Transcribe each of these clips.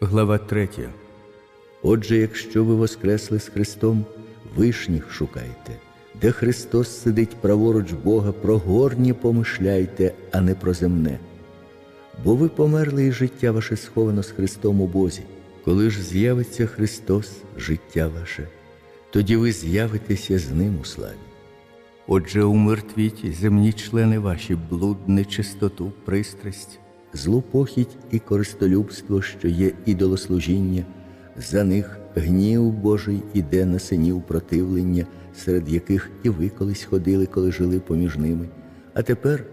Глава 3. Отже, якщо ви воскресли з Христом, вишніх шукайте, де Христос сидить праворуч Бога, про горні помишляйте, а не про земне. Бо ви померли і життя ваше сховано з Христом у Бозі. Коли ж з'явиться Христос, життя ваше, тоді ви з'явитеся з Ним у славі. Отже, умертвіть земні члени ваші, блуд, нечистоту, пристрасть, злу похідь і користолюбство, що є ідолослужіння, за них гнів Божий іде на синів противлення, серед яких і ви колись ходили, коли жили поміж ними. А тепер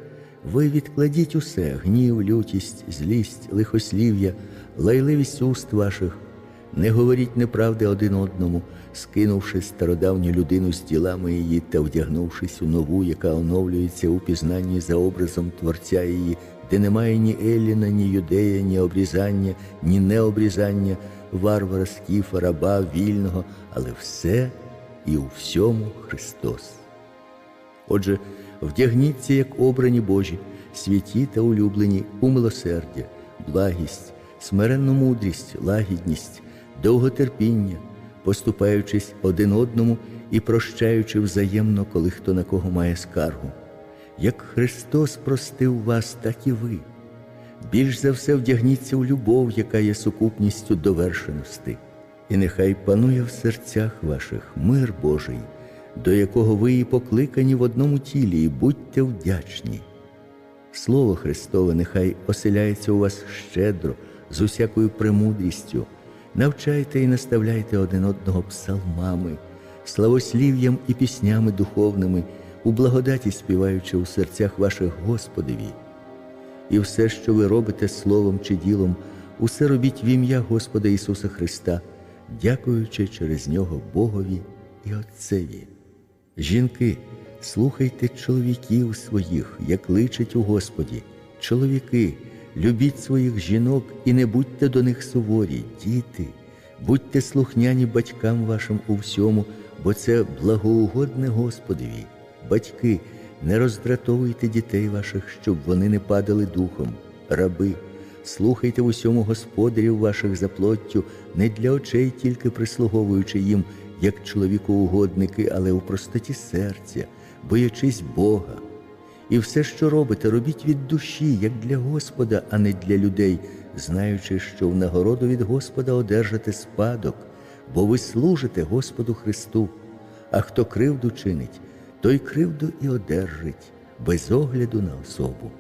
ви відкладіть усе гнів, лютість, злість, лихослів'я, лайливість уст ваших. Не говоріть неправди один одному, скинувши стародавню людину з ділами її та вдягнувшись у нову, яка оновлюється у пізнанні за образом Творця її, де немає ні Еліна, ні юдея, ні обрізання, ні необрізання, варвара, скіфа, раба, вільного, але все і у всьому Христос. Отже, вдягніться, як обрані Божі, святі та улюблені у милосердя, благість, смиренну мудрість, лагідність, довготерпіння, поступаючись один одному і прощаючи взаємно, коли хто на кого має скаргу. Як Христос простив вас, так і ви. Більш за все вдягніться у любов, яка є сукупністю довершеності, і нехай панує в серцях ваших мир Божий, до якого ви і покликані в одному тілі, і будьте вдячні. Слово Христове нехай оселяється у вас щедро, з усякою премудрістю, навчайте і наставляйте один одного псалмами, славослів'ям і піснями духовними, у благодаті співаючи у серцях ваших Господеві. І все, що ви робите словом чи ділом, усе робіть в ім'я Господа Ісуса Христа, дякуючи через нього Богові і Отцеві. Жінки, слухайте чоловіків своїх, як личить у Господі. Чоловіки, любіть своїх жінок і не будьте до них суворі, діти, будьте слухняні батькам вашим у всьому, бо це благоугодне Господові. Батьки, не роздратовуйте дітей ваших, щоб вони не падали духом, раби, слухайте в усьому господарів ваших за плоттю, не для очей тільки прислуговуючи їм, як чоловікоугодники, але у простоті серця, боячись Бога. І все, що робите, робіть від душі, як для Господа, а не для людей, знаючи, що в нагороду від Господа одержите спадок, бо ви служите Господу Христу. А хто кривду чинить, той кривду і одержить без огляду на особу.